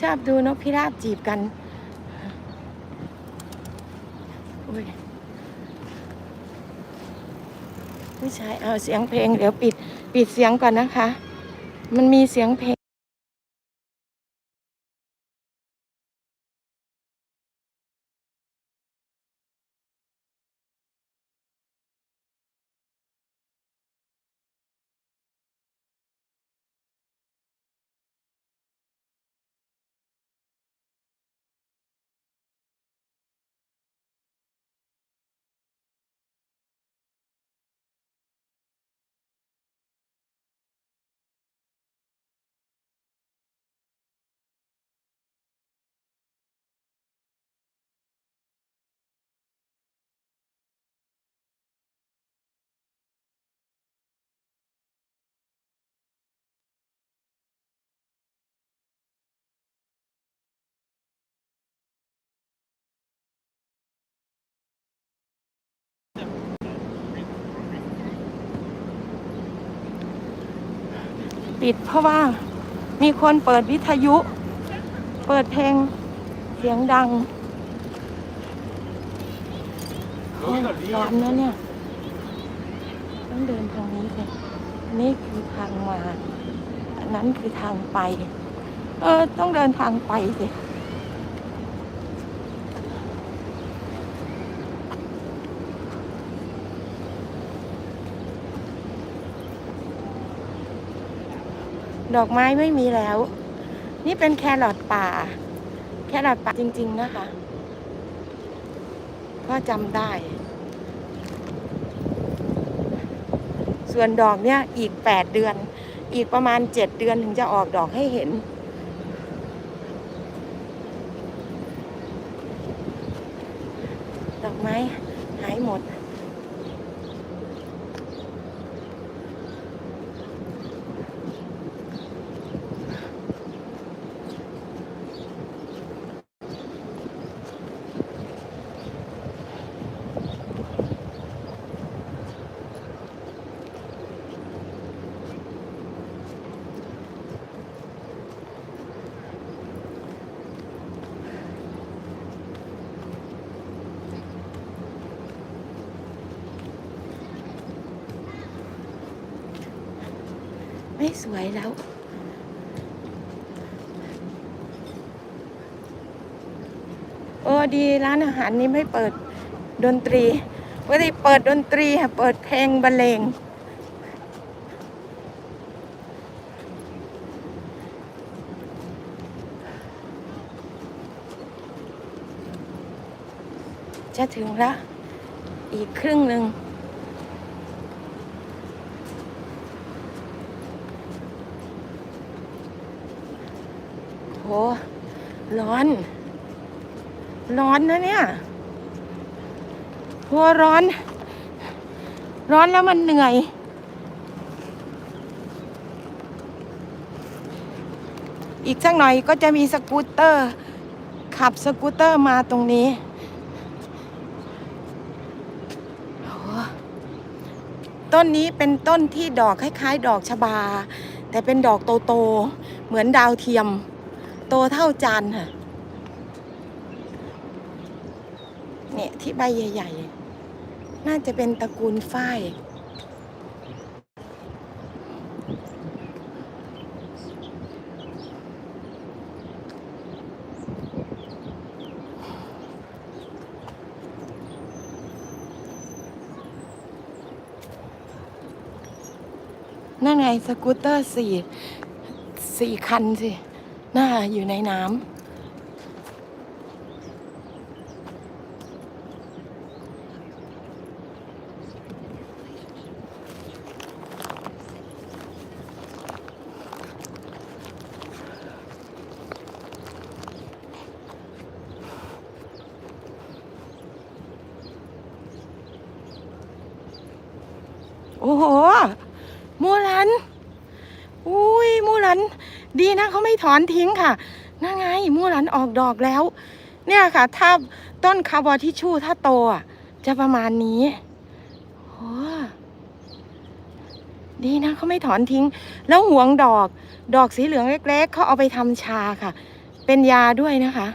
ชอบดูนกพิราบจีบกันอุ๊ยผู้ชายเอาเสียงเพลงเดี๋ยวปิด ปิดเสียงก่อนนะคะ มันมีเสียงเพล ปิดเพราะว่ามีคนเปิดวิทยุ เปิดเพลงเสียงดังยร้อนนะเนี่ย ต้องเดินทางนี้เลยนี่คือทางมา อันนั้นคือทางไป เออ ต้องเดินทางไปสิ ดอกไม้ไม่มีแล้ว นี่เป็นแครอทป่า แครอทป่าจริง ๆ นะคะ ก็จำได้ ส่วนดอกเนี่ยอีกแปดเดือน อีกประมาณเจ็ดเดือนถึงจะออกดอกให้เห็น ดอกไม้หายหมด ไม่สวยแล้ว โอ้ดีร้านอาหารนี้ไม่เปิดดนตรีไม่ได้เปิดดนตรีค่ะเปิดเพลงบรรเลงจะถึงแล้วอีกครึ่งหนึ่ง ห ร้อน ร้อนนะเนี่ยหัวร้อน ร้อนแล้วมันเหนื่อย อีกสักหน่อยก็จะมีสกูตเตอร์ ขับสกูตเตอร์มาตรงนี้ต้นนี้เป็นต้นที่ดอกคล้าย ๆ ดอกชบา แต่เป็นดอกโต ๆ เหมือนดาวเทียม โตเท่าจานค่ะ เนี่ยที่ใบใหญ่ ๆ น่าจะเป็นตระกูลฝ้ายนั่นไงสกูตเตอร์สี่สี่คันสิ น่าอยู่ในน้ำโอ้โหมูรัน อุ้ยมูรัน ดีนะเขาไม่ถอนทิ้งค่ะนั่นไงมู้หลันออกดอกแล้ว เนี่ยค่ะ ถ้าต้นคาร์บอทิชชู่ถ้าโตอะ จะประมาณนี้โอ้ดีนะเขาไม่ถอนทิ้ง แล้วห่วงดอก ดอกสีเหลืองเล็ก ๆเขาเอาไปทำชาค่ะ เป็นยาด้วยนะคะ